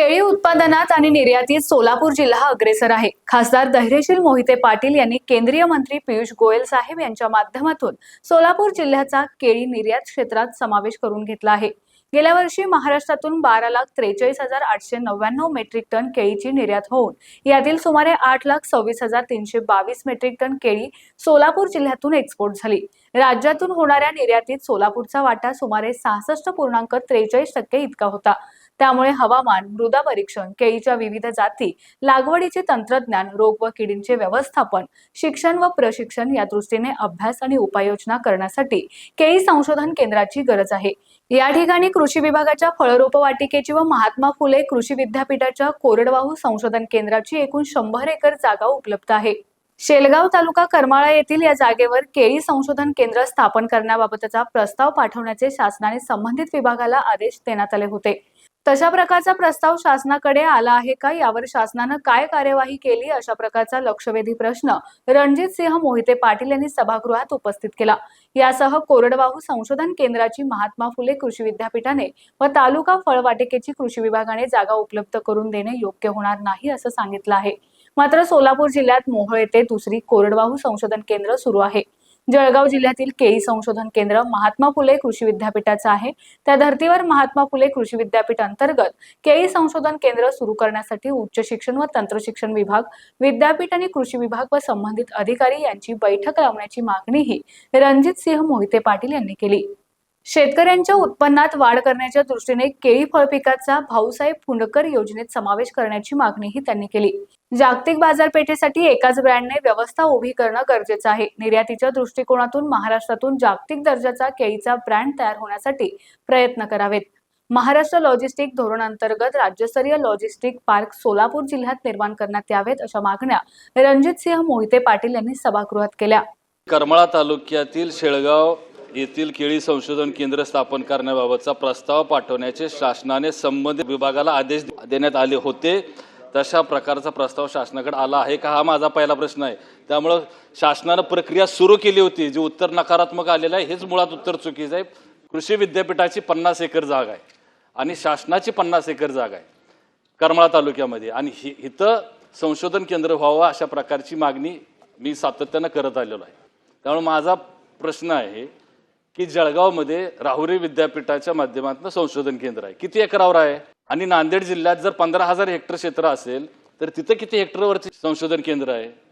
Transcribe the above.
केळी उत्पादनात आणि निर्यातीत सोलापूर जिल्हा अग्रेसर आहे. खासदार धैर्यशील मोहिते पाटील यांनी केंद्रीय मंत्री पियुष गोयल साहेब यांच्या माध्यमातून सोलापूर जिल्ह्याचा केळी निर्यात क्षेत्रात समावेश करून घेतला आहे. गेल्या वर्षी महाराष्ट्रातून बारा लाख त्रेचाळीस हजार आठशे नव्याण्णव मेट्रिक टन केळीची निर्यात होऊन यातील सुमारे आठ लाख सव्वीस हजार तीनशे बावीस मेट्रिक टन केळी सोलापूर जिल्ह्यातून एक्सपोर्ट झाली. राज्यातून होणाऱ्या निर्यातीत सोलापूरचा वाटा सुमारे सहासष्ट पूर्णांक त्रेचाळीस टक्के इतका होता. त्यामुळे हवामान मृदा परीक्षण केळीच्या विविध जाती लागवडीचे तंत्रज्ञान रोग व किडींचे व्यवस्थापन शिक्षण व प्रशिक्षण या दृष्टीने अभ्यास आणि उपाययोजना करण्यासाठी केळी संशोधन केंद्राची गरज आहे. या ठिकाणी कृषी विभागाच्या फळरोप वाटिकेची व महात्मा फुले कृषी विद्यापीठाच्या कोरडवाहू संशोधन केंद्राची एकूण शंभर एकर जागा उपलब्ध आहे. शेलगाव तालुका करमाळा येथील या जागेवर केळी संशोधन केंद्र स्थापन करण्याबाबतचा प्रस्ताव पाठवण्याचे शासनाने संबंधित विभागाला आदेश देण्यात आले होते. तशा प्रकारचा प्रस्ताव शासनाकडे आला आहे का? यावर शासनानं काय कार्यवाही केली? अशा प्रकारचा लक्षवेधी प्रश्न रणजित सिंह मोहिते पाटील यांनी सभागृहात उपस्थित केला. यासह कोरडवाहू संशोधन केंद्राची महात्मा फुले कृषी विद्यापीठाने व तालुका फळवाटिकेची कृषी विभागाने जागा उपलब्ध करून देणे योग्य होणार नाही असं सांगितलं आहे. मात्र सोलापूर जिल्ह्यात मोहोळ येथे दुसरी कोरडवाहू संशोधन केंद्र सुरू आहे. जळगाव जिल्ह्यातील केळी संशोधन केंद्र महात्मा फुले कृषी विद्यापीठाचं आहे. त्या धर्तीवर महात्मा फुले कृषी विद्यापीठ अंतर्गत केळी संशोधन केंद्र सुरू करण्यासाठी उच्च शिक्षण व तंत्रशिक्षण विभाग विद्यापीठ आणि कृषी विभाग व संबंधित अधिकारी यांची बैठक लावण्याची मागणीही रणजित सिंह मोहिते पाटील यांनी केली. शेतकऱ्यांच्या उत्पन्नात वाढ करण्याच्या दृष्टीने केळी फळ पिकाचा भाऊसाहेब फुंडकर योजनेत समावेश करण्याची मागणीही त्यांनी केली. जागतिक बाजारपेठेसाठी एकाच ब्रँडने व्यवस्था उभी करणं गरजेचं आहे. निर्यातीच्या दृष्टिकोनातून महाराष्ट्रातून जागतिक दर्जाचा केळीचा ब्रँड तयार होण्यासाठी प्रयत्न करावेत. महाराष्ट्र लॉजिस्टिक धोरणांतर्गत राज्यस्तरीय लॉजिस्टिक पार्क सोलापूर जिल्ह्यात निर्माण करण्यात यावेत अशा मागण्या रणजित सिंह मोहिते पाटील यांनी सभागृहात केल्या. करमाळा तालुक्यातील शेळगाव येथील केळी संशोधन केंद्र स्थापन करण्याबाबतचा प्रस्ताव पाठवण्याचे शासनाने संबंधित विभागाला आदेश देण्यात आले होते. तशा प्रकारचा प्रस्ताव शासनाकडे आला आहे का? हा माझा पहिला प्रश्न आहे. त्यामुळं शासनानं प्रक्रिया सुरू केली होती. जे उत्तर नकारात्मक आलेलं आहे हेच मुळात उत्तर चुकीचं आहे. कृषी विद्यापीठाची पन्नास एकर जागा आहे आणि शासनाची पन्नास एकर जागा आहे करमाळा तालुक्यामध्ये. आणि हि इथं संशोधन केंद्र व्हावं अशा प्रकारची मागणी मी सातत्यानं करत आलेलो आहे. त्यामुळे माझा प्रश्न आहे की जळगावमध्ये राहुरी विद्यापीठाच्या माध्यमातून संशोधन केंद्र आहे. किती एकरावर आहे? आणि नांदेड जिल्ह्यात जर पंधरा हजार हेक्टर क्षेत्र असेल तर तिथं किती हेक्टरवरती संशोधन केंद्र आहे?